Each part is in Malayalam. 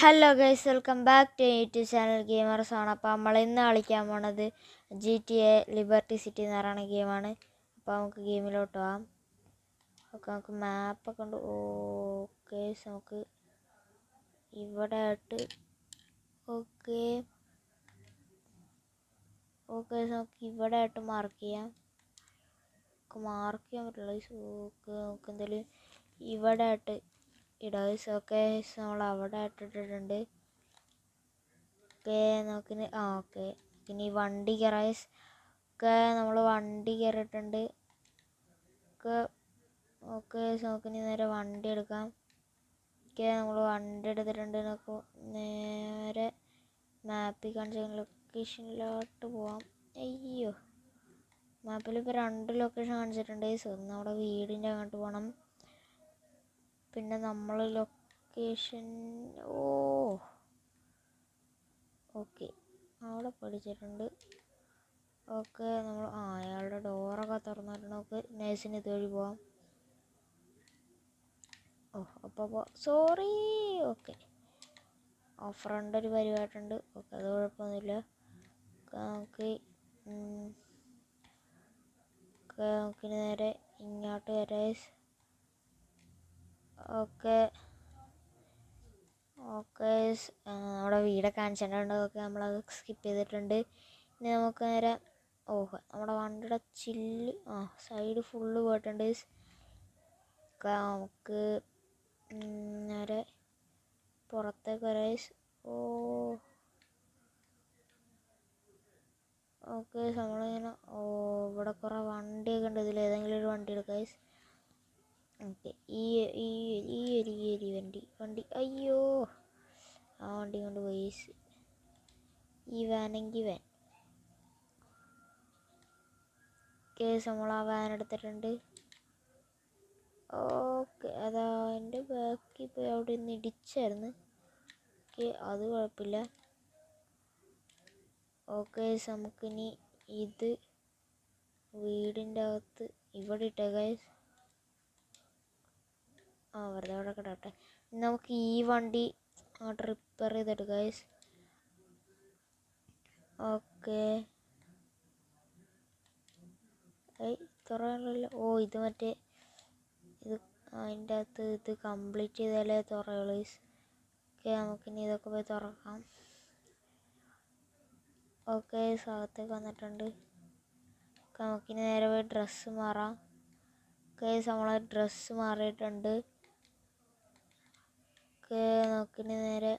Hello guys welcome back to YouTube channel gamers ആണ് അപ്പോൾ നമ്മൾ ഇന്ന് കളിക്കാൻ പോണത് G T A liberty city എന്ന് പറയുന്ന ഗെയിമാണ് അപ്പോൾ നമുക്ക് ഗെയിമിലോട്ട് പോവാം. ഓക്കെ നമുക്ക് മാപ്പൊക്കെ ഉണ്ട്. ഓക്കെ നമുക്ക് ഇവിടെ ആയിട്ട് ഓക്കെ. ഓക്കെ നമുക്ക് ഇവിടെ ആയിട്ട് മാർക്ക് ചെയ്യാം. നമുക്ക് മാർക്ക് ചെയ്യാൻ പറ്റില്ല ഓക്കെ നമുക്ക് എന്തായാലും ഇവിടെ ആയിട്ട് ഇടാം ഒക്കെ നമ്മൾ അവിടെ ഇട്ടിട്ടുണ്ട്. ഓക്കെ നമുക്ക് ആ ഓക്കെ പിന്നെ ഈ വണ്ടി കയറാം ഒക്കെ നമ്മൾ വണ്ടി കയറിയിട്ടുണ്ട്. ഒക്കെ ഓക്കെ നമുക്കിനി നേരെ വണ്ടി എടുക്കാം. ഒക്കെ നമ്മൾ വണ്ടി എടുത്തിട്ടുണ്ട്. നമുക്ക് നേരെ മാപ്പിൽ കാണിച്ച ലൊക്കേഷനിലോട്ട് പോവാം. അയ്യോ. മാപ്പിൽ ഇപ്പോൾ രണ്ട് ലൊക്കേഷൻ കാണിച്ചിട്ടുണ്ട്. സോ നമ്മുടെ വീടിന്റെ അങ്ങോട്ട് പോകണം പിന്നെ നമ്മൾ ലൊക്കേഷൻ ഓ ഓക്കെ അവിടെ പഠിച്ചിട്ടുണ്ട്. ഓക്കെ നമ്മൾ ആ അയാളുടെ ഡോറൊക്കെ തുറന്നിട്ടുണ്ട്. നമുക്ക് നേഴ്സിന് ഇതുവഴി പോവാം. ഓ അപ്പോൾ സോറി ഓക്കെ ഫ്രണ്ട് ഒരു പരിപാടിയുണ്ട്. ഓക്കെ അത് കുഴപ്പമൊന്നുമില്ല. നമുക്ക് നമുക്ക് നേരെ ഇങ്ങോട്ട് വരാം ഓക്കെ. ഓക്കെ നമ്മുടെ വീടൊക്കെ കാണിച്ചിട്ടുണ്ട്? ഓക്കെ നമ്മളത് സ്കിപ്പ് ചെയ്തിട്ടുണ്ട്. ഇനി നമുക്ക് നേരെ ഓഹ് നമ്മുടെ വണ്ടിയുടെ ചില്ല് ആ സൈഡ് ഫുള്ള് പോയിട്ടുണ്ട്. നമുക്ക് നേരെ പുറത്തേക്ക് വരെ. ഓ ഓക്കെ നമ്മളിങ്ങനെ ഓ ഇവിടെ കുറേ വണ്ടിയൊക്കെ ഉണ്ട്. ഇതിൽ ഏതെങ്കിലും ഒരു വണ്ടി എടുക്കാം ഓക്കെ ഈ ഈ ഈ ഒരു ഈ ഒരു വണ്ടി. വണ്ടി. അയ്യോ. ആ വണ്ടി കൊണ്ട് പോയി ഈ വാനെങ്കിൽ വാൻ. കേസ് നമ്മൾ ആ വാൻ എടുത്തിട്ടുണ്ട്. ഓക്കെ. അതാ എന്റെ ബാക്കി പോയി അവിടെ നിന്ന് ഇടിച്ചായിരുന്നു. ഓക്കെ. അത് കുഴപ്പമില്ല. ഓക്കെ. നമുക്കിനി ഇത് വീടിന്റെ അകത്ത് ഇവിടെ ഇട്ടേക്കാം ആ വെറുതെ അവിടെ കിടട്ടെ നമുക്ക് ഈ വണ്ടി അങ്ങോട്ട് റിപ്പയർ ചെയ്തെടുക്കാം ഗൈസ് ഓക്കെ തുറയുള്ളൂ ഓ ഇത് മറ്റേ ഇത് അതിന്റെ അകത്ത് ഇത് കംപ്ലീറ്റ് ചെയ്താലേ തുറയുള്ളൂ ഗൈസ് ഓക്കെ നമുക്കിനി ഇതൊക്കെ പോയി തുറക്കാം. ഓക്കെ അകത്തേക്ക് വന്നിട്ടുണ്ട്. നമുക്കിനി നേരെ പോയി ഡ്രസ്സ് മാറാം. ഓക്കെ നമ്മളെ ഡ്രസ്സ് മാറിയിട്ടുണ്ട്. ഓക്കെ നോക്കിന് നേരെ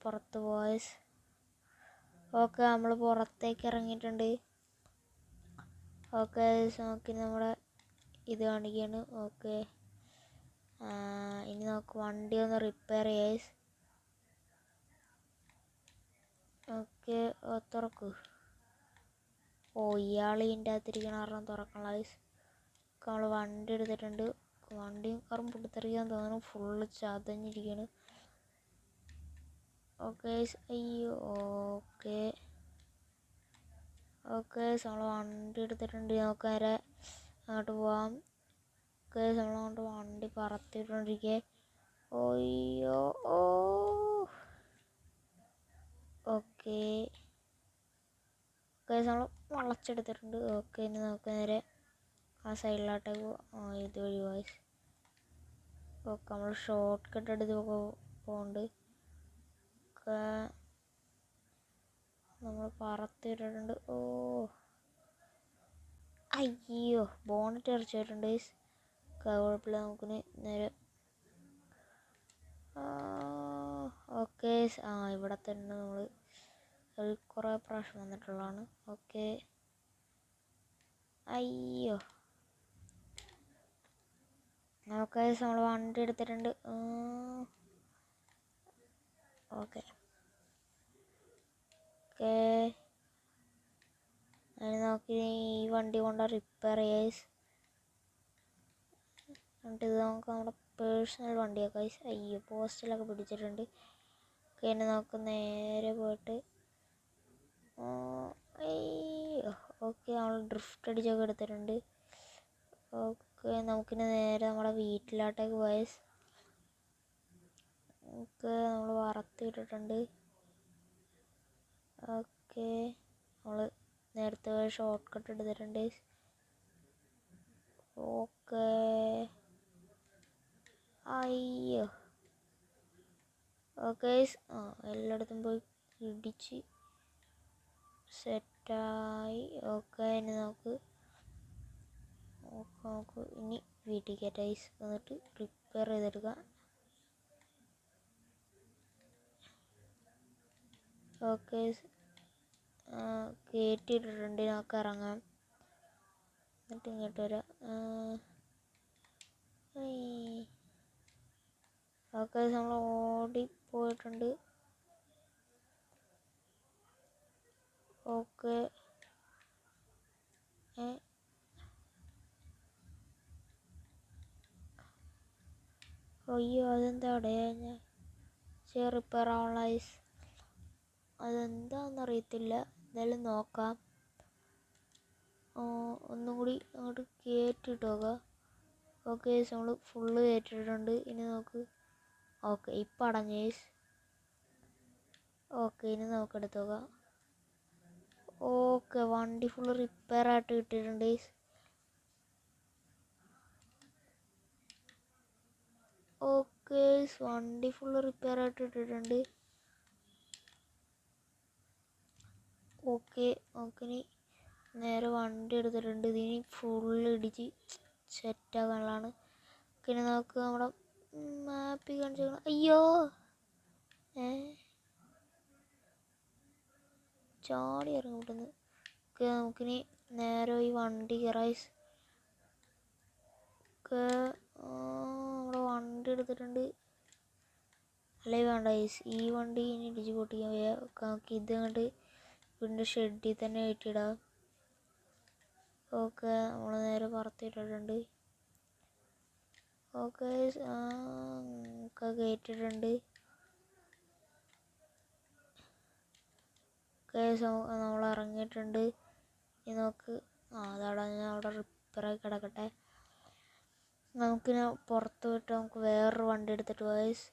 പുറത്ത് പോയസ് ഓക്കെ നമ്മൾ പുറത്തേക്ക് ഇറങ്ങിയിട്ടുണ്ട്. ഓക്കെ നോക്കി നമ്മുടെ ഇത് കാണിക്കുകയാണ് ഓക്കെ ഇനി നമുക്ക് വണ്ടി ഒന്ന് റിപ്പയർ ചെയ്യാം. ഓക്കെ തുറക്കൂ. ഓ ഇയാൾ ഇതിന്റെ അകത്തിരിക്കണ കാരണം തുറക്കണ നമ്മൾ വണ്ടി എടുത്തിട്ടുണ്ട്. വണ്ടിയും കാറും പൊട്ടിത്തെറിക്കാൻ തോന്നുന്നു ഫുള്ള് ചതഞ്ഞിരിക്കുകയാണ് ഓക്കെ അയ്യോ ഓക്കെ ഓക്കെ നമ്മൾ വണ്ടി എടുത്തിട്ടുണ്ട് നമുക്ക് നേരെ അങ്ങോട്ട് പോവാം ഓക്കെ നമ്മൾ അങ്ങോട്ട് വണ്ടി പറത്തിട്ടുണ്ടിരിക്കെ ഓയ്യോ ഓക്കെ ഓക്കെ നമ്മൾ വളച്ചെടുത്തിട്ടുണ്ട് ഓക്കെ ഇനി നമുക്ക് നേരെ ആ സൈഡിലോട്ടേക്ക് ഇത് വായിസ് ഓക്കെ നമ്മൾ ഷോർട്ട് കട്ട് എടുത്ത് പോകുന്നുണ്ട് ഒക്കെ നമ്മൾ പറത്തിയിട്ടിട്ടുണ്ട് ഓ. അയ്യോ ബോണറ്റ് ഇറച്ചിട്ടുണ്ട് കുഴപ്പമില്ല നമുക്ക് നേരെ. ഓക്കെ ആ ഇവിടെ തന്നെ നമ്മൾ കുറേ പ്രാവശ്യം വന്നിട്ടുള്ളതാണ്. ഓക്കെ അയ്യോ. നമുക്ക് നമ്മൾ വണ്ടി എടുത്തിട്ടുണ്ട്. ഓക്കെ. ഓക്കെ. അതിന് നമുക്ക് ഈ വണ്ടി കൊണ്ട് റിപ്പയർ ചെയ്യാം എന്നിട്ട് ഇത് നമുക്ക് നമ്മുടെ പേഴ്സണൽ വണ്ടിയൊക്കെ അയ്യോ പോസ്റ്റിലൊക്കെ പിടിച്ചിട്ടുണ്ട്. ഓക്കെ എന്നെ നമുക്ക് നേരെ പോയിട്ട് അയ്യോ ഓക്കെ നമ്മൾ ഡ്രിഫ്റ്റ് അടിച്ചൊക്കെ എടുത്തിട്ടുണ്ട്. ഓക്കെ. നമുക്കിനി നേരെ നമ്മുടെ വീട്ടിലോട്ടേക്ക് പോയ നമുക്ക് നമ്മൾ വറുത്തിട്ടിട്ടുണ്ട്. ഓക്കെ നമ്മൾ നേരത്തെ ഷോർട്ട് കട്ട് എടുത്തിട്ടുണ്ട്. ഓക്കെ അയ്യോ. ഓക്കെ ആ എല്ലായിടത്തും പോയി ഇടിച്ച് സെറ്റായി ഓക്കെ ഇനി നമുക്ക് നമുക്ക് ഇനി വീട്ടിലേക്ക് കയറ്റൈസ് വന്നിട്ട് റിപ്പയർ ചെയ്തെടുക്കുക ഓക്കെ കയറ്റിയിട്ടിട്ടുണ്ട് നമുക്ക് ഇറങ്ങാം. എന്നിട്ട് ഇങ്ങോട്ട് വരാം. ഓക്കെ നമ്മൾ ഓടി പോയിട്ടുണ്ട്. ഓക്കെ ഏ അയ്യോ അതെന്താ അവിടെ? ഞാൻ റിപ്പയർ ആവാനുള്ള ഐസ് അതെന്താണെന്ന് അറിയത്തില്ല എന്തായാലും നോക്കാം. ഒന്നും കൂടി അങ്ങോട്ട് കയറ്റിട്ട് നോക്കാം ഓക്കെ നമ്മൾ ഫുള്ള് കയറ്റിയിട്ടുണ്ട് ഇനി നമുക്ക് ഓക്കെ ഇപ്പം അടഞ്ഞു ഓക്കെ ഇനി നമുക്ക് നോക്കാം ഓക്കെ വണ്ടി ഫുള്ള് റിപ്പയർ ആയിട്ട് കിട്ടിയിട്ടുണ്ട് guys. ഓക്കെ വണ്ടി ഫുള്ള് റിപ്പയർ ആയിട്ട് ഇട്ടിട്ടുണ്ട്. ഓക്കെ നമുക്കിനി നേരെ വണ്ടി എടുത്തിട്ടുണ്ട്. ഇതിനി ഫുള്ള് ഇടിച്ച് സെറ്റാക്കാനുള്ളതാണ് പിന്നെ നമുക്ക് നമ്മുടെ മാപ്പിൽ കാണിച്ചു അയ്യോ! ഏ? ചാടി ഇറങ്ങി വിട്ടുന്നു ഓക്കെ നമുക്കിനി നേരെ ഈ വണ്ടി കയറായിസ് ഒക്കെ നമ്മുടെ വണ്ടി എടുത്തിട്ടുണ്ട്. അല്ലേ വേണ്ട ഈ വണ്ടി ഇനി ഇടിച്ച് പൊട്ടിക്കാൻ നമുക്ക് ഇത് അങ്ങോട്ട് വീടിന്റെ ഷെഡിൽ തന്നെ കയറ്റിയിടാം. ഓക്കെ നമ്മൾ നേരെ പറത്തിയിട്ടിട്ടുണ്ട് ഓക്കെ ഒക്കെ കയറ്റിയിട്ടുണ്ട്. ഓക്കെ നമ്മൾ ഇറങ്ങിയിട്ടുണ്ട്. ഇനി നമുക്ക് ആ അതവിടെ ഞാൻ അവിടെ റിപ്പയറായി കിടക്കട്ടെ. നമുക്കിനി പുറത്ത് വിട്ട് നമുക്ക് വേറൊരു വണ്ടി എടുത്തിട്ട് പോയസ്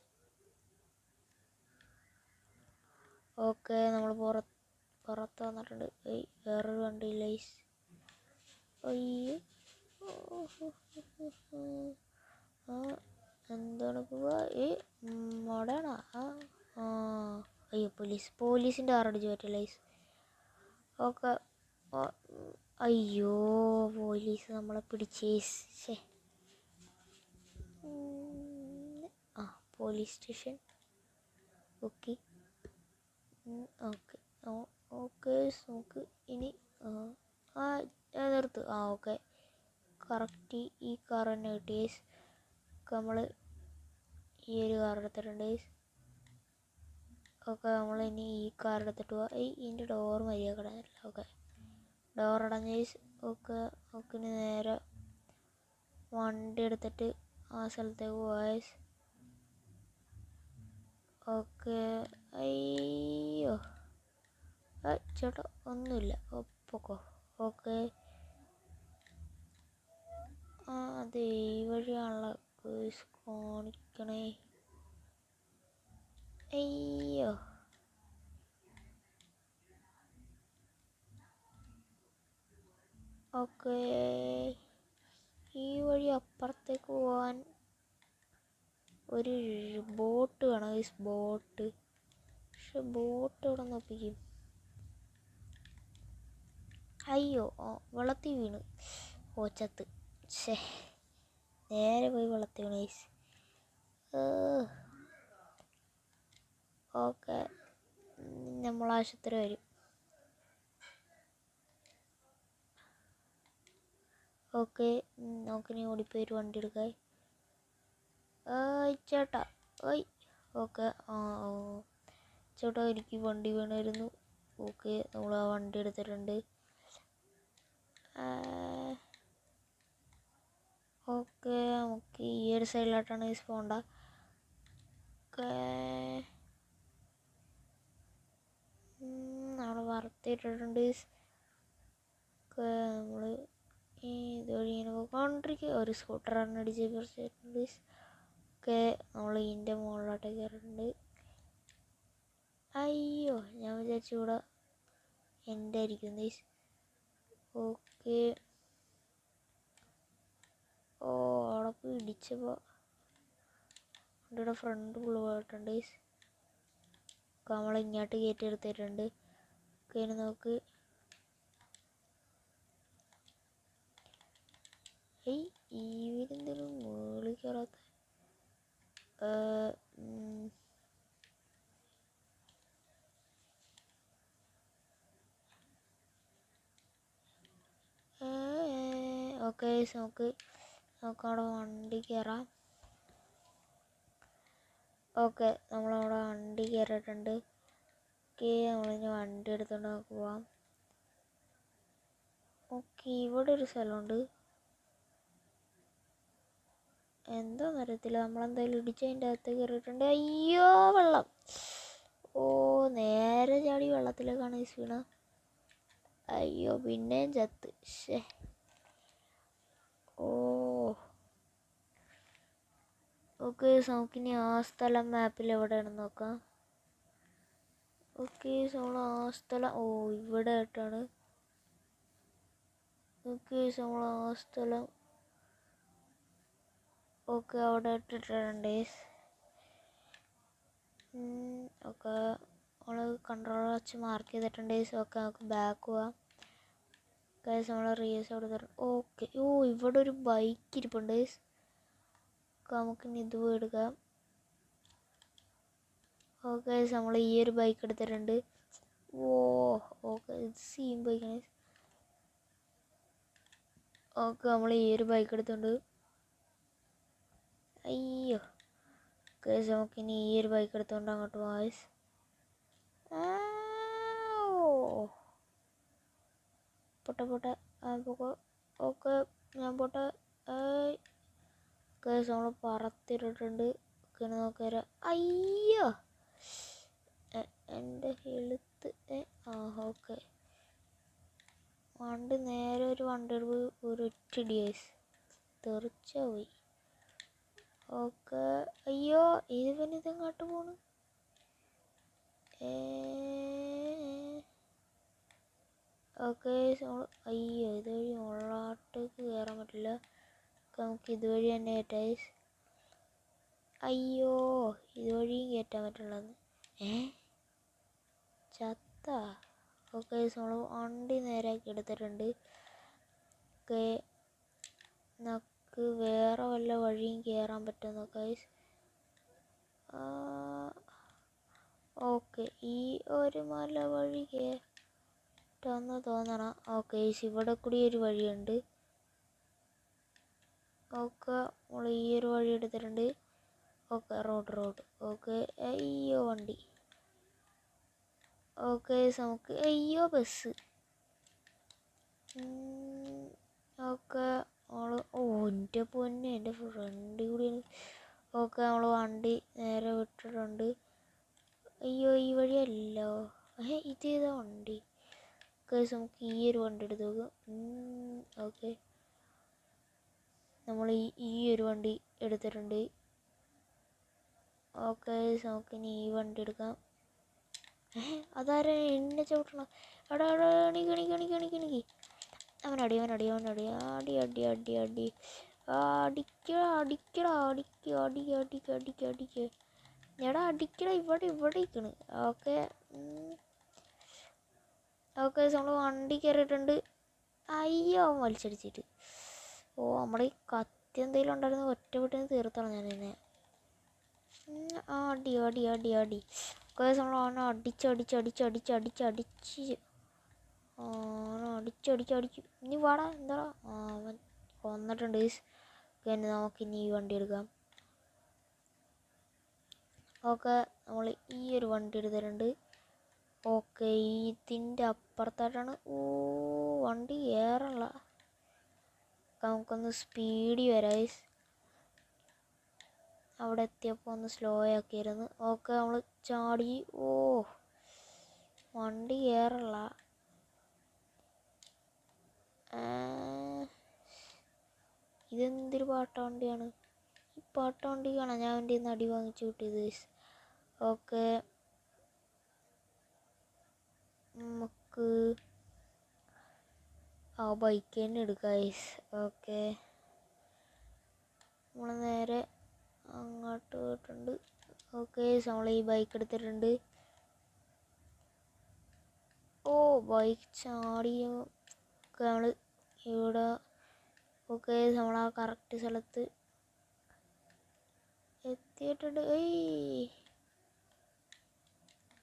ഓക്കെ നമ്മൾ പുറത്ത് പുറത്ത് വന്നിട്ടുണ്ട്. ഏയ് വേറൊരു വണ്ടി ലൈസ് അയ്യോ. എന്താണ് ഏ മോഡേണാ? ആ ആ. അയ്യോ പോലീസ് പോലീസിന്റെ ആറടിച്ച് പറ്റിയ ലൈസ് ഓക്കെ അയ്യോ പോലീസ് നമ്മളെ പിടിച്ചേ ശേ ആ police station okay okay okay നമുക്ക് ഇനി ആ, നിർത്തു. ആ ഓക്കെ കറക്റ്റ് ഈ കാർ തന്നെ കിട്ടി നമ്മൾ ഈ ഒരു കാർ എടുത്തിട്ടുണ്ട് ഓക്കെ നമ്മൾ ഇനി ഈ കാർ എടുത്തിട്ട് പോവാം. ഈ ഇതിന്റെ ഡോർ മര്യാദ ഓക്കെ ഡോർ അടഞ്ഞ ഓക്കെ ഓക്കെ ഇനി നേരെ വണ്ടി എടുത്തിട്ട് ആ സ്ഥലത്തേക്ക് പോവാം ഓക്കെ. അയ്യോ. ചേട്ടാ ഒന്നുമില്ല. ഒപ്പൊക്കോ. പൊക്കോ ഓക്കെ. ആ അതെ ഈ വഴിയാണല്ലോ. കേസ് കാണിക്കണേ. അയ്യോ. ഓക്കെ. ഈ വഴി അപ്പുറത്തേക്ക് പോകാൻ ഒരു ബോട്ട് വേണം. ഈ ബോട്ട് പക്ഷെ ബോട്ട് എവിടെ നോക്കിക്കും അയ്യോ വെള്ളത്തിൽ വീണ്. ഓ ചത്ത്. ഛേ നേരെ പോയി വെള്ളത്തിൽ വീണ് ഗൈസ് ഓക്കെ. നമ്മൾ ആശുപത്രി വരും. ഓക്കെ നോക്കിനി ഓടിപ്പോയി ഒരു വണ്ടി എടുക്കാൻ ചേട്ടാ ഓയ് ഓക്കെ ആ ഓ ചേട്ടാ എനിക്ക് വണ്ടി വേണമായിരുന്നു. ഓക്കെ നമ്മൾ ആ വണ്ടി എടുത്തിട്ടുണ്ട്. ഓക്കെ നമുക്ക് ഈ ഒരു സൈഡിലായിട്ടാണ് ഈ പോണ്ട ഓക്കെ നമ്മൾ വറുത്തിട്ടിട്ടുണ്ട് ഓക്കെ നമ്മൾ ഇതുവഴി പോയിക്കൊണ്ടിരിക്കുക ഒരു സ്കൂട്ടറാണ് അടിച്ച് പറിച്ചിട്ടുണ്ട് ഒക്കെ നമ്മൾ ഇതിന്റെ മുകളിലോട്ട് കയറുന്നുണ്ട് അയ്യോ ഞാൻ വിചാരിച്ചു ഇവിടെ എന്റെ ആയിരിക്കും. ഗൈസ് ഓക്കെ ഓ അവിടെ പോയി ഇടിച്ചപ്പോൾ ഇവിടെ ഫ്രണ്ട് ഫുള്ള് പോയിട്ടുണ്ട്. ഇങ്ങോട്ട് കയറ്റി എടുത്തിട്ടുണ്ട്. കയറി നോക്ക് ഏയ് ഇവരെന്തെങ്കിലും മേളിൽ കയറാത്ത ഓക്കെ നമുക്ക് നമുക്ക് അവിടെ വണ്ടി കയറാം ഓക്കെ നമ്മളവിടെ വണ്ടി കയറിയിട്ടുണ്ട് ഓക്കെ നമ്മളിനി വണ്ടി എടുത്തുകൊണ്ട് നമുക്ക് പോവാം. ഓക്കെ ഇവിടെ ഒരു സ്ഥലമുണ്ട്. എന്താന്ന് അറിയത്തില്ല. നമ്മളെന്തായാലും ഇടിച്ചതിന്റെ അകത്ത് കയറിയിട്ടുണ്ട്. അയ്യോ വെള്ളം. ഓ നേരെ ചാടി വെള്ളത്തിലേക്കാണ് ഈ അയ്യോ പിന്നെയും ചത്ത്. ഷേ ഓ. ഓക്കെ നമുക്കിനി ആ സ്ഥലം മാപ്പിൽ എവിടെയാണെന്ന് നോക്കാം. ഓക്കെ നമ്മൾ ആ സ്ഥലം ഓ ഇവിടെ ആയിട്ടാണ്. ഓക്കെ നമ്മൾ ആ സ്ഥലം ഓക്കെ അവിടെ ഇട്ടിട്ടുണ്ട്. ഓക്കെ നമ്മൾ കൺട്രോൾ വെച്ച് മാർക്ക് ചെയ്തിട്ടുണ്ട്. ഓക്കെ നമുക്ക് ബാക്ക് പോവാം. ഗൈസ് നമ്മൾ റീസ് കൊടുത്തിട്ടുണ്ട് ഓക്കെ ഓ ഇവിടെ ഒരു ബൈക്ക് ഇരിപ്പുണ്ട്. നമുക്ക് ഇനി ഇത് എടുക്കാം ഓക്കെ നമ്മൾ ഈ ഒരു ബൈക്ക് എടുത്തിട്ടുണ്ട്. ഓ ഓക്കെ ഇത് സെയിം ബൈക്കാണ് ഓക്കെ നമ്മൾ ഈ ഒരു ബൈക്ക് എടുത്തുണ്ട് അയ്യോ കേസ് നമുക്ക് ഇനി ഈ ഒരു ബൈക്ക് എടുത്തുകൊണ്ട് അങ്ങോട്ട് വായിസ് പൊട്ട പൊട്ട. ഓക്കെ ഞാൻ പൊട്ട. കേസ് നമ്മൾ പറത്തിട്ടിട്ടുണ്ട്. ഒക്കെ നോക്കാര അയ്യോ. എന്റെ എഴുത്ത്. ആ ഓക്കെ. വണ്ടി നേരെ ഒരു വണ്ടി ഒരു ഒരു ഒറ്റ ഡിയേഴ്സ് തെറിച്ച പോയി. ഓക്കെ. അയ്യോ ഇത് പിന്നെ ഇതെങ്ങോട്ട് പോണു? ഓക്കെ അയ്യോ ഇതുവഴി ഉള്ളാട്ടേക്ക് കയറാൻ പറ്റില്ല. നമുക്ക് ഇതുവഴി തന്നെ കയറ്റാം അയ്യോ ഇതുവഴിയും കയറ്റാൻ പറ്റുള്ളത് ഏ? ചത്ത. ഓക്കെ നമ്മൾ വണ്ടി നേരാക്കി എടുത്തിട്ടുണ്ട്. ഓക്കെ നമുക്ക് വേറെ വല്ല വഴിയും കയറാൻ പറ്റുമോ ഗൈസ് ഓക്കെ ഈ ഒരു മല വഴി കയറ്റാന്ന് തോന്നണം. ഓക്കെ ഇവിടെ കൂടി ഒരു വഴിയുണ്ട്. ഓക്കെ നമ്മൾ ഈ ഒരു വഴി എടുത്തിട്ടുണ്ട്. ഓക്കെ റോഡ് റോഡ് ഓക്കെ അയ്യോ വണ്ടി. ഓക്കെ നമുക്ക് അയ്യോ ബസ് ഓക്കെ നമ്മൾ ഓ എന്റെ പൊന്നെ എന്റെ ഫ്രണ്ട് കൂടി ഓക്കെ നമ്മൾ വണ്ടി നേരെ വിട്ടിട്ടുണ്ട്. അയ്യോ ഈ വഴിയല്ലോ ഏ ഇത് ഏതാ വണ്ടി? ഓക്കെ നമുക്ക് ഈ ഒരു വണ്ടി എടുത്ത് നോക്കാം. ഓക്കെ നമ്മൾ ഈ ഈ ഒരു വണ്ടി എടുത്തിട്ടുണ്ട്. ഓക്കെ നമുക്ക് ഇനി ഈ വണ്ടി എടുക്കാം. ഏ അതാരാ എന്നെ ചവിട്ടണം? എടാ എടാ എണീക്ക്. അവനടി അവനടി അവനടി അടി അടി. അടി അടി അടിക്കട അടിക്കട അടിക്ക അടി അടിക്ക അടിക്ക അടിക്ക എടാ അടിക്കട ഇവിടെ ഇവിടെ ഇരിക്കണ്. ഓക്കെ ഓക്കെ നമ്മൾ വണ്ടി കയറിയിട്ടുണ്ട്. അയ്യോ അവൻ വലിച്ചടിച്ചിട്ട്. ഓ നമ്മുടെ ഈ കത്തി എന്തെങ്കിലും ഉണ്ടായിരുന്നു ഒറ്റ വീട്ടിൽ തീർത്താണ് ഞാൻ ഇതിനെ അടി അടി അടി അടി ഒക്കെ നമ്മൾ അവനെ അടിച്ച് അടിച്ച് അടിച്ച് അടിച്ച് അവനെ അടിച്ചു അടിച്ചു അടിച്ച്. ഇനി വാടാ എന്താ അവൻ കൊന്നിട്ടുണ്ട് പിന്നെ നമുക്ക് ഇനി ഈ വണ്ടി എടുക്കാം. ഓക്കെ നമ്മൾ ഈ ഒരു വണ്ടി എടുത്തിട്ടുണ്ട്. ഓക്കെ ഇതിന്റെ അപ്പുറത്തായിട്ടാണ്. ഓ വണ്ടി ഏറല്ല നമുക്കൊന്ന് സ്പീഡി വരാം ഈസ് അവിടെ എത്തിയപ്പോൾ ഒന്ന് സ്ലോ ആക്കിയിരുന്നു. ഓക്കെ നമ്മൾ ചാടി. ഓ വണ്ടി കയറല്ല ഇതെന്തൊരു പാട്ട വണ്ടിയാണ് ഈ ഞാൻ എന്റെ നടി വാങ്ങിച്ചു കിട്ടിയത് ഓക്കെ. നമുക്ക് ആ ബൈക്ക് തന്നെ എടുക്കാം ഓക്കെ. നമ്മൾ നേരെ അങ്ങോട്ട് പോയിട്ടുണ്ട്. ഓക്കെ നമ്മൾ ഈ ബൈക്ക് എടുത്തിട്ടുണ്ട്. ഓ ബൈക്ക് ചാടിയ നമ്മൾ ഇവിടെ ഓക്കെ നമ്മൾ ആ കറക്റ്റ് സ്ഥലത്ത് എത്തിയിട്ടുണ്ട്.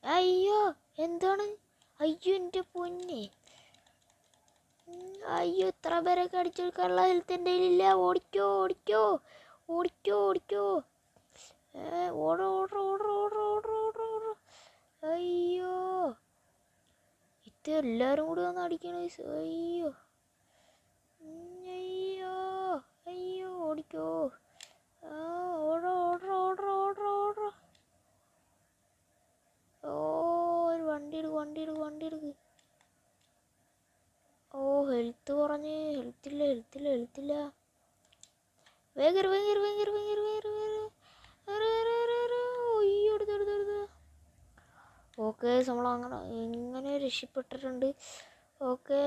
അയ്യോ എന്താണ്? അയ്യോ എന്റെ പൊന്നെ. അയ്യോ ഇത്ര പേരൊക്കെ അടിച്ചെടുക്കാനുള്ള ഹെൽത്ത് എന്റെ കയ്യിലില്ല. ഓടിക്കോ ഓടിക്കോ ഓടിക്കോ ഓടിക്കോ. ഓടോ ഓടോ ഓടോ ഓടോ ഓടോ ഓടോ ഓടോ. അയ്യോ. ഇത് എല്ലാവരും കൂടി വന്ന് അടിക്കണ? അയ്യോ ഉം, അയ്യോ അയ്യോ ആ ഓടോ ഓടോ ഓടോ ഓടോ ഓടോ. ഓ ഒരു വണ്ടി എടുക്കും വണ്ടി എടുക്കും വണ്ടി എടുക്കും. ഓ ഹെൽത്ത് കുറഞ്ഞ്. ഹെൽത്തില്ല ഹെൽത്തില്ല ഹെൽത്തില്ല വേഗം വേഗം വേഗം വേഗം വേഗം അയ്യോ എടുത്ത് എടുത്ത് എടുത്ത് ഓക്കെ നമ്മൾ അങ്ങനെ എങ്ങനെ രക്ഷപ്പെട്ടിട്ടുണ്ട്? ഓക്കെ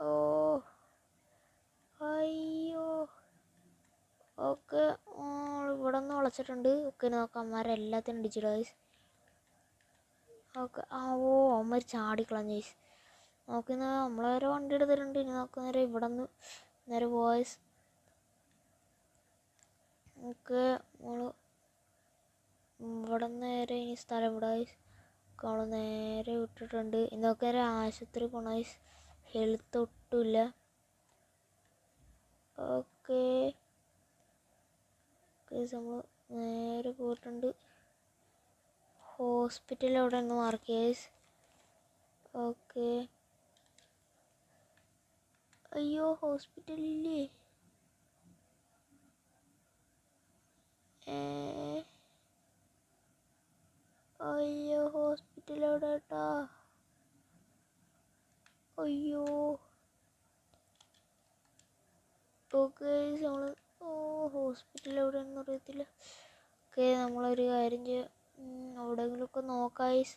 ഓ അയ്യോ ഓക്കെ ഇവിടെ ഒക്കെ നോക്കാം അമ്മമാരെല്ലാത്തിനും എല്ലാത്തിനും ഗൈസ് ഓക്കെ ആ ഓ അമ്മ ചാടിക്കളഞ്ഞ ഗൈസ് നോക്കുന്ന നമ്മളെ വരെ വണ്ടി എടുത്തിട്ടുണ്ട്. ഇനി നോക്കുന്നേരം ഇവിടെ നിന്ന് നേരെ വോയിസ് ഓക്കെ നമ്മൾ ഇവിടെ നേരെ ഇനി സ്ഥലം ഇവിടെ നമ്മൾ നേരെ വിട്ടിട്ടുണ്ട്. ഇന്നൊക്കെ നേരെ ആശുപത്രി പോണ ഹെൽത്ത് ഒട്ടുമില്ല ഓക്കെ നമ്മൾ നേരെ പോയിട്ടുണ്ട്. ഹോസ്പിറ്റൽ അവിടെ ഒന്ന് മാർക്ക് ചെയ്ത് ഓക്കെ അയ്യോ ഹോസ്പിറ്റലില്ലേ അയ്യോ ഹോസ്പിറ്റൽ അവിടെ ഏട്ടാ അയ്യോ. ഓക്കെ നമ്മൾ ഓ ഹോസ്പിറ്റൽ എവിടെയാണെന്ന് അറിയത്തില്ല. ഓക്കെ നമ്മളൊരു കാര്യം ചെയ്യാം എവിടെയെങ്കിലുമൊക്കെ നോക്കായി guys.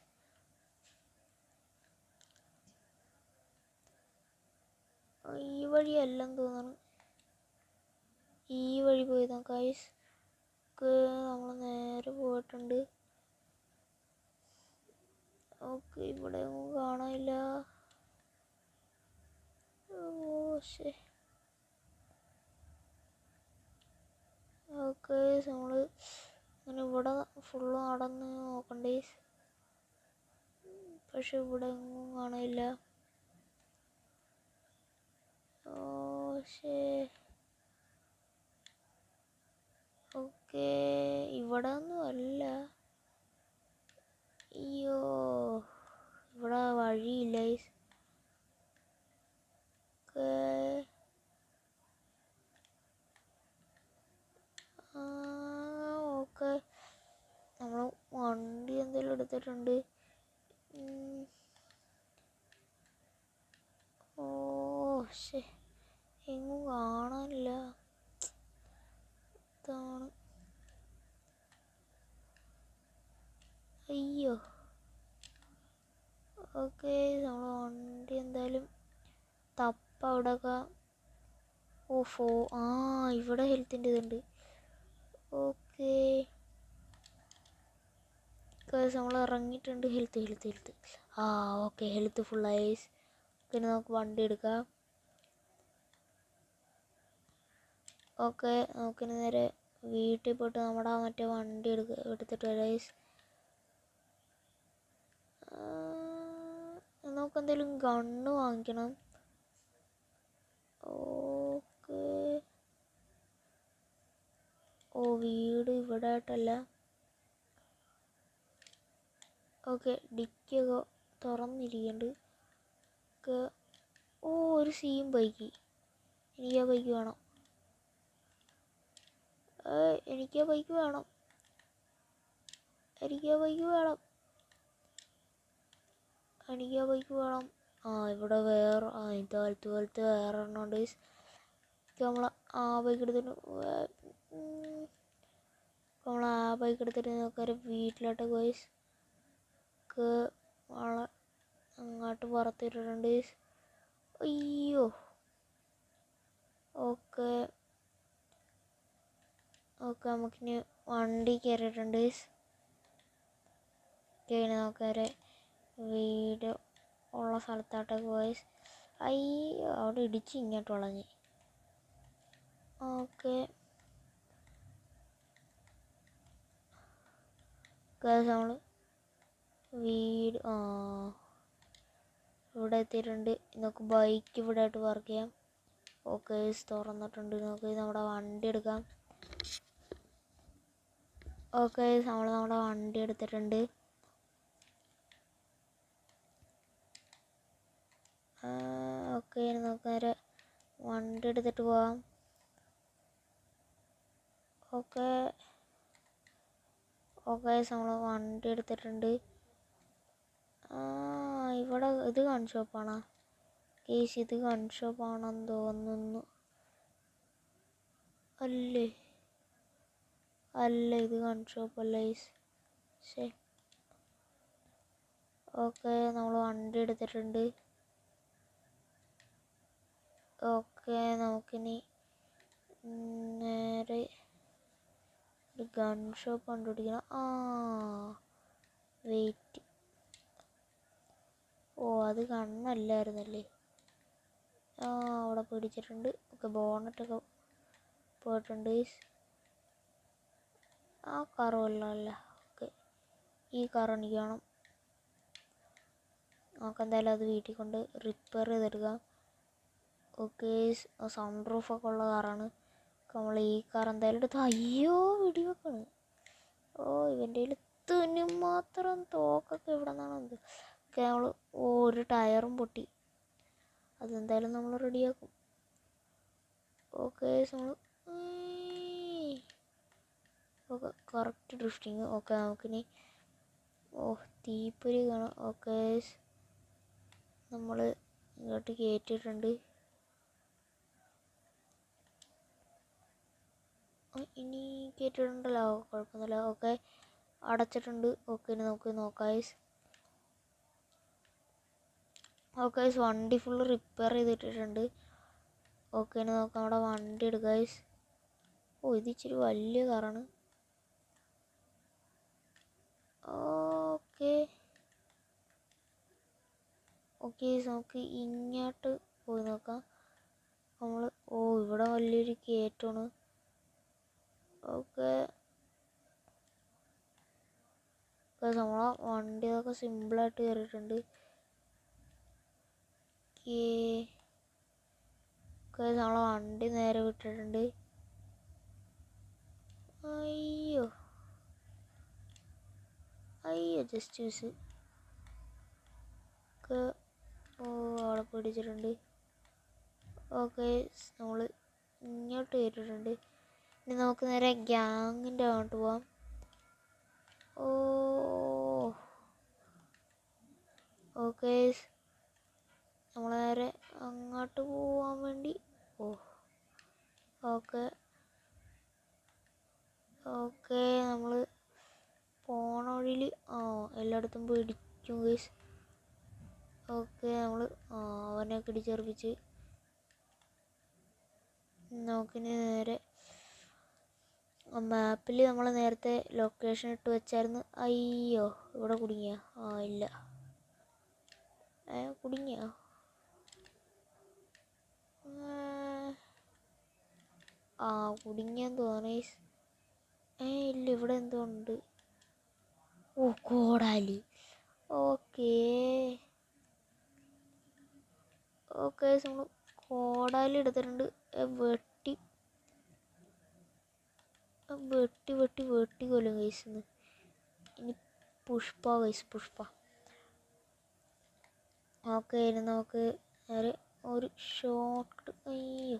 വഴി ഈ വഴിയല്ലെന്ന് തോന്നണം. ഈ വഴി പോയി നോക്കായി നമ്മൾ നേരെ പോയിട്ടുണ്ട്. ഓക്കെ ഇവിടെ ഒന്നും കാണാനില്ല. ഓ ഓക്കെ നമ്മൾ അങ്ങനെ ഇവിടെ ഫുള്ള് നടന്ന് നോക്കണ്ടേ. പക്ഷെ ഇവിടെ ഒന്നും കാണില്ല ഓ ഓക്കെ ഇവിടെ ഒന്നും അല്ല. അയ്യോ ഇവിടെ വഴിയില്ല ഓക്കെ. ആ ഓക്കെ നമ്മൾ വണ്ടി എന്തെങ്കിലും എടുത്തിട്ടുണ്ട്. ഓ ശേ എങ്ങും കാണാനില്ല. ഇതാണ്. അയ്യോ. ഓക്കെ നമ്മൾ വണ്ടി എന്തായാലും തപ്പ അവിടെയൊക്കെ. ഓ ഫോ ആ ഇവിടെ ഹെൽത്തിന്റെ ഇതുണ്ട്. ഓക്കെ നമ്മൾ ഇറങ്ങിയിട്ടുണ്ട്. ഹെൽത്ത് ഹെൽത്ത് ഹെൽത്ത് ആ ഓക്കെ ഹെൽത്ത് ഫുൾ ആയിസ് പിന്നെ നമുക്ക് വണ്ടി എടുക്കാം. ഓക്കെ നമുക്കിനി നേരെ വീട്ടിൽ പോയിട്ട് നമ്മുടെ മറ്റേ വണ്ടി എടുക്ക എടുത്തിട്ട് വരാം നമുക്ക് എന്തെങ്കിലും ഗണ്ണ് വാങ്ങിക്കണം. ഓക്കെ ഓ വീട് ഇവിടെ ആയിട്ടല്ല ഓക്കെ ഡിക്കൊക്കെ തുറന്നിരിക്കുന്നുണ്ട് ഒക്കെ ഓ ഒരു സീം ബൈക്ക് എനിക്ക് ആ ബൈക്ക് വേണം എനിക്ക് ആ ബൈക്ക് വേണം. എനിക്ക് ആ ബൈക്ക് വേണം. എനിക്ക് ആ ബൈക്ക് വേണം. ആ ഇവിടെ വേറെ ആ ഇതാലത്ത് പോലത്തെ വേറെ എണ്ണം ഉണ്ട്. നമ്മൾ ആ ബൈക്ക് എടുത്തിട്ട് നമ്മൾ ആ ബൈക്ക് എടുത്തിട്ട് നോക്കാറ് വീട്ടിലോട്ട് ഗോയ്സ് വള അങ്ങോട്ട് പുറത്തിട്ടിട്ടുണ്ട് അയ്യോ. ഓക്കെ ഓക്കെ നമുക്കിനി വണ്ടി കയറിയിട്ടുണ്ട് കഴിഞ്ഞ് നോക്കാറ് വീട് ഉള്ള സ്ഥലത്തോട്ടൊക്കെ പോയി അയ്യോ അവിടെ ഇടിച്ച് ഇങ്ങോട്ട് വളഞ്ഞ്. ഓക്കെ നമ്മൾ വീട് ആ ഇവിടെ എത്തിയിട്ടുണ്ട്. നമുക്ക് ബൈക്ക് ഇവിടെ ആയിട്ട് വർക്ക് ചെയ്യാം. ഓക്കെ തുറന്നിട്ടുണ്ട്. നമുക്ക് നമ്മുടെ വണ്ടി എടുക്കാം. ഓക്കെ നമ്മൾ നമ്മുടെ വണ്ടി എടുത്തിട്ടുണ്ട്. ഓക്കെ നമുക്ക് നേരെ വണ്ടി എടുത്തിട്ട് പോവാം. ഓക്കെ ഓക്കെ നമ്മൾ വണ്ടി എടുത്തിട്ടുണ്ട്. ഇവിടെ ഇത് ഗൺ ഷോപ്പാണോ കേസ് ഇത് ഗൺ ഷോപ്പാണെന്ന് തോന്നുന്നു. അല്ലേ? അല്ല ഇത് ഗൺ ഷോപ്പ് അല്ല ശേ ഓക്കെ നമ്മൾ വണ്ടി എടുത്തിട്ടുണ്ട്. ഓക്കെ നമുക്കിനി നേരെ ഒരു ഗൺ ഷോപ്പ് കണ്ടുപിടിക്കണം. ആ വെയിറ്റ് ഓ അത് കണ്ണല്ലായിരുന്നല്ലേ? ആ അവിടെ പിടിച്ചിട്ടുണ്ട്. ഒക്കെ ബോണറ്റൊക്കെ പോയിട്ടുണ്ട് ആ കറുവല്ല അല്ല ഓക്കെ. ഈ കാർ എനിക്ക് വേണം. നമുക്ക് എന്തായാലും അത് വീട്ടിൽ കൊണ്ട് റിപ്പയർ ചെയ്തെടുക്കാം. ഓക്കെ സൗണ്ട് പ്രൂഫൊക്കെ ഉള്ള കാറാണ് നമ്മൾ ഈ കാർ എന്തായാലും എടുത്ത് അയ്യോ വെടിവെക്കാണ് ഓ ഇവന്റെ തുന്നു മാത്രം തോക്കൊക്കെ ഇവിടെ നിന്നാണ് എന്ത് ഒക്കെ നമ്മൾ ഒരു ടയറും പൊട്ടി. അതെന്തായാലും നമ്മൾ റെഡിയാക്കും ഓക്കെ നമ്മൾ ഓക്കെ കറക്റ്റ് ഡ്രിഫ്റ്റിങ് ഓക്കെ നമുക്കിനി ഓ തീപ്പൊരി കാണാം. ഓക്കെ നമ്മൾ ഇങ്ങോട്ട് കയറ്റിയിട്ടുണ്ട് ഇനി കയറ്റിയിട്ടുണ്ടല്ലോ കുഴപ്പമൊന്നുമില്ല. ഓക്കെ. അടച്ചിട്ടുണ്ട്. ഓക്കെ ഇനി നമുക്ക് നോക്കാം ഓക്കെ വണ്ടി ഫുള്ള് റിപ്പയർ ചെയ്തിട്ടിട്ടുണ്ട്. ഓക്കെ ഇനി നോക്കാം നമ്മുടെ വണ്ടി എടുക്കാം ഓ ഇത് ഇച്ചിരി വലിയ കാറാണ് ഓക്കെ. ഓക്കെ നമുക്ക് ഇങ്ങോട്ട് പോയി നോക്കാം. നമ്മൾ ഓ ഇവിടെ വലിയൊരു കയറ്റമാണ് ഓക്കെ. നമ്മളെ വണ്ടിയൊക്കെ സിമ്പിളായിട്ട് കയറിയിട്ടുണ്ട് നമ്മളെ വണ്ടി നേരെ വിട്ടിട്ടുണ്ട്. അയ്യോ. അയ്യോ ജസ്റ്റ് മിസ് ഒക്കെ ഓ അവിടെ പിടിച്ചിട്ടുണ്ട്. ഓക്കെ നമ്മൾ ഇങ്ങോട്ട് കയറ്റിയിട്ടുണ്ട് ഇനി നമുക്ക് നേരെ ഗ്യാങ്ങിന്റെ അങ്ങോട്ട് പോവാം. ഓ. ഓക്കെ നമ്മൾ നേരെ അങ്ങോട്ട് പോവാൻ വേണ്ടി. ഓ. ഓക്കെ. ഓക്കെ നമ്മൾ പോണ വഴിയിൽ ആ എല്ലായിടത്തും പോയി ഇടിക്കും ഗൈസ് ഓക്കെ നമ്മൾ അവനെയൊക്കെ ഇടിച്ചെറിപ്പിച്ച്. നമുക്കിനി നേരെ മാപ്പിൽ നമ്മൾ നേരത്തെ ലൊക്കേഷൻ ഇട്ട് വെച്ചായിരുന്നു. അയ്യോ ഇവിടെ കുടുങ്ങിയ? ആ ഇല്ല. കുടുങ്ങിയ? ആ കുടുങ്ങിയെന്ന് തോന്നി ഏ ഇല്ല ഇവിടെ എന്തോ ഉണ്ട്. ഓ കോടാലി. ഓക്കേ. ഓക്കെ നമ്മൾ കോടാലി എടുത്തിട്ടുണ്ട്. വെട്ടി വെട്ടി വെട്ടി കൊല്ലും കൈസ് ഇനി പുഷ്പ കൈസ് പുഷ്പ. ഓക്കെ ഇനി നമുക്ക് നേരെ ഒരു ഷോട്ട് അയ്യോ.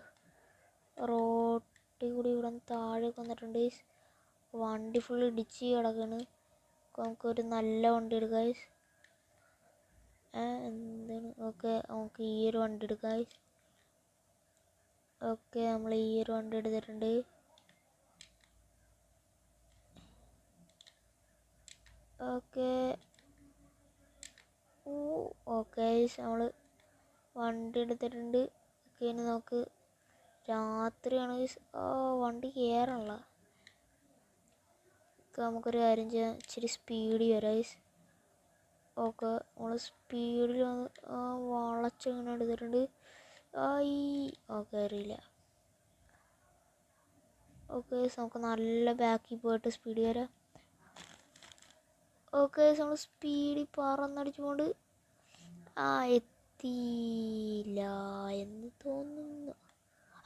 റോട്ടി കൂടി ഇവിടെ താഴെ വന്നിട്ടുണ്ട് ഗൈസ് വണ്ടി ഫുൾ ഇടിച്ച് കിടക്കാണ്. നമുക്കൊരു നല്ല വണ്ടി എടുക്കാം ഗൈസ് എന്താണ്? ഓക്കെ നമുക്ക് ഈ ഒരു വണ്ടി എടുക്കാം. ഓക്കെ നമ്മൾ ഈ ഒരു വണ്ടി എടുത്തിട്ടുണ്ട്. ഓക്കെ. ഓ ഓക്കെ നമ്മൾ വണ്ടി എടുത്തിട്ടുണ്ട്. ഓക്കെ ഇനി നമുക്ക് രാത്രിയാണ് ഓ വണ്ടി കയറണല്ല നമുക്കൊരു കാര്യം ചെയ്യാം. ഇച്ചിരി സ്പീഡിൽ വരാം. ഓക്കെ നമ്മൾ സ്പീഡിൽ വന്ന് വളച്ചിങ്ങനെ എടുത്തിട്ടുണ്ട്. ആയി. ഓക്കെ അറിയില്ല. ഓക്കെ നമുക്ക് നല്ല ബാക്കിൽ പോയിട്ട് സ്പീഡ് വരാം. ഓക്കെ നമ്മൾ സ്പീഡിൽ പറന്നടിച്ചുകൊണ്ട് ആ എത്തിയില്ല എന്ന് തോന്നുന്നു.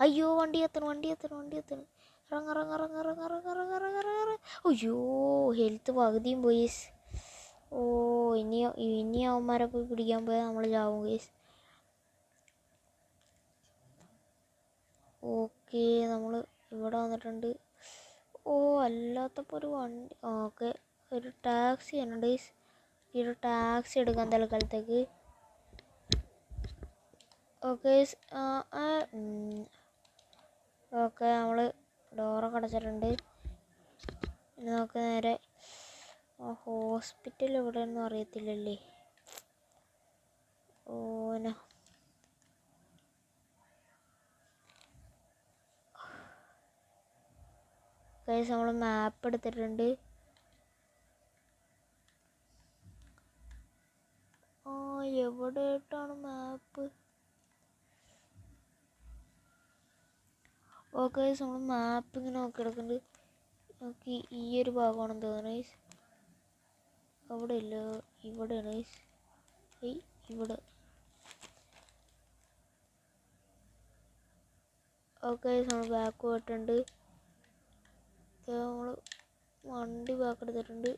അയ്യോ വണ്ടി എത്തണം വണ്ടി എത്തണം വണ്ടി എത്തണം. ഇറങ്ങ ഇറങ്ങ ഇറങ്ങ ഇറങ്ങ ഇറങ്ങ ഇറങ്ങ ഇറങ്ങ ഇറങ്ങ അയ്യോ ഹെൽത്ത് പകുതിയും പോയി. ഓ ഇനി ഇനി അവന്മാരെ പോയി പിടിക്കാൻ പോയാൽ നമ്മൾ ചാവും കേസ് ഓക്കെ നമ്മൾ ഇവിടെ വന്നിട്ടുണ്ട്. ഓ അല്ലാത്തപ്പോൾ ഒരു വണ്ടി ഓക്കെ. ഒരു ടാക്സി ഉണ്ട്. ഈ ഒരു ടാക്സി എടുക്കാൻ തൽക്കാലത്തേക്ക് ഓക്കെ ഓക്കെ നമ്മൾ ഡോറൊക്കെ അടച്ചിട്ടുണ്ട്. നമുക്ക് നേരെ ഹോസ്പിറ്റൽ ഒന്നും അറിയത്തില്ലല്ലേ? ഓന ഗൈസ് നമ്മൾ മാപ്പ് എടുത്തിട്ടുണ്ട്. എവിടെയായിട്ടാണ് മാപ്പ് ഓക്കെ നമ്മൾ മാപ്പ് ഇങ്ങനെ നോക്കി കിടക്കുന്നുണ്ട് നോക്കി ഈ ഒരു ഭാഗമാണെന്ന് തോന്നുന്നു. അവിടെ ഇല്ല ഇവിടെയാണ് guys. ഏയ് ഇവിടെ. ഓക്കെ നമ്മൾ ബാക്ക് പോയിട്ടുണ്ട്. നമ്മൾ വണ്ടി ബാക്ക് എടുത്തിട്ടുണ്ട്.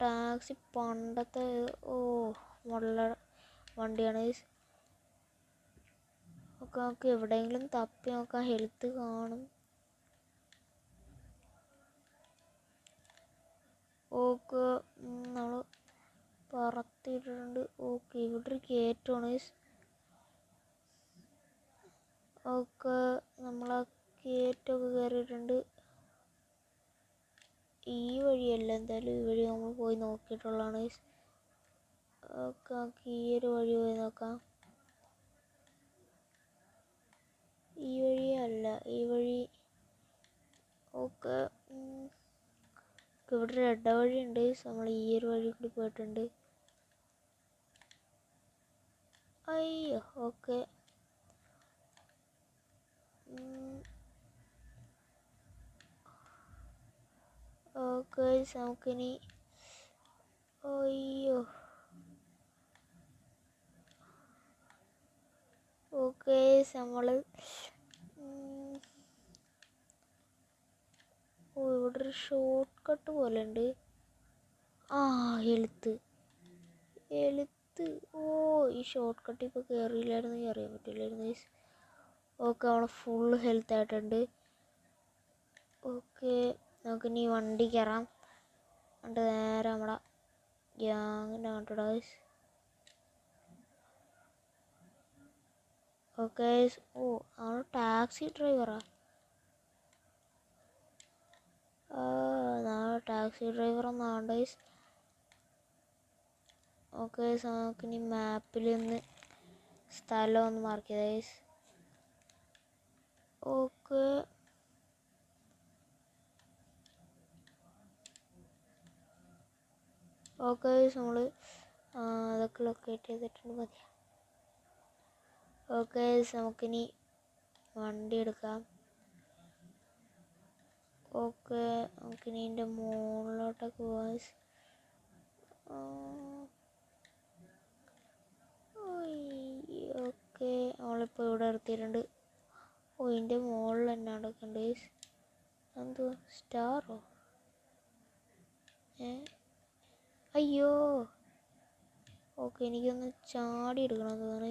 ടാക്സി പണ്ടത്തെ ഓ. മുള്ള വണ്ടിയാണ്. ഒക്കെ നമുക്ക് എവിടെയെങ്കിലും തപ്പി നോക്കാം ഹെൽത്ത് കാണും ഓക്ക് നമ്മൾ പറത്തിയിട്ടുണ്ട് ഓക്കെ ഇവിടെ ഒരു കയറ്റമാണ്. ഓക്കെ നമ്മൾ ആ കയറ്റമൊക്കെ കയറിയിട്ടുണ്ട് ഈ വഴിയല്ല എന്തായാലും ഈ വഴി നമ്മൾ പോയി നോക്കിയിട്ടുള്ളതാണ്. ഓക്കെ നമുക്ക് ഈ ഒരു വഴി പോയി നോക്കാം ഈ വഴി അല്ല ഈ വഴി ഓക്കെ ഇവിടെ ഒരു ഇട വഴി ഉണ്ട് നമ്മൾ ഈ ഒരു വഴി കൂടി പോയിട്ടുണ്ട്. അയ്യോ ഓക്കെ ഓക്കെ നമുക്കിനി അയ്യോ. ഓക്കെ നമ്മൾ ഓ ഇവിടെ ഒരു ഷോർട്ട് കട്ട് പോലെ ഉണ്ട് ആ എഴുത്ത് എഴുത്ത് ഓ ഈ ഷോർട്ട് കട്ട് ഇപ്പോൾ കയറിയില്ലായിരുന്നു അറിയാൻ പറ്റില്ലായിരുന്നു ഓക്കെ അവളെ ഫുൾ ഹെൽത്ത് ആയിട്ടുണ്ട്. ഓക്കെ നമുക്ക് ഇനി വണ്ടി കയറാം എന്നിട്ട് നേരെ നമ്മളെ ഗ്യാങ്ങിന്റെ കണ്ടിടാ ഓക്കെ. ഓ ആണ്? ടാക്സി ഡ്രൈവറാ? നാളെ ടാക്സി ഡ്രൈവർ ഗൈസ്. ഓക്കെ നമുക്കിനി മാപ്പിൽ നിന്ന് സ്ഥലം ഒന്ന് മാർക്ക് ചെയ്ത ഗൈസ്. ഓക്കെ. ഓക്കെ നമ്മൾ അതൊക്കെ ലൊക്കേറ്റ് ചെയ്തിട്ടുണ്ട് മതി. ഓക്കെ നമുക്കിനി വണ്ടി എടുക്കാം. ഓക്കെ നമുക്കിനി ഇതിന്റെ മുകളിലോട്ടൊക്കെ പോവാം ഓക്കെ നമ്മളിപ്പോൾ ഇവിടെ നിർത്തിയിട്ടുണ്ട്. ഓ ഇതിന്റെ മുകളിൽ തന്നെ നടക്കുന്നുണ്ട് എന്തോ സ്റ്റാറോ? ഏ? അയ്യോ. ഓക്കെ എനിക്കൊന്ന് ചാടി എടുക്കണം തോന്നുന്നു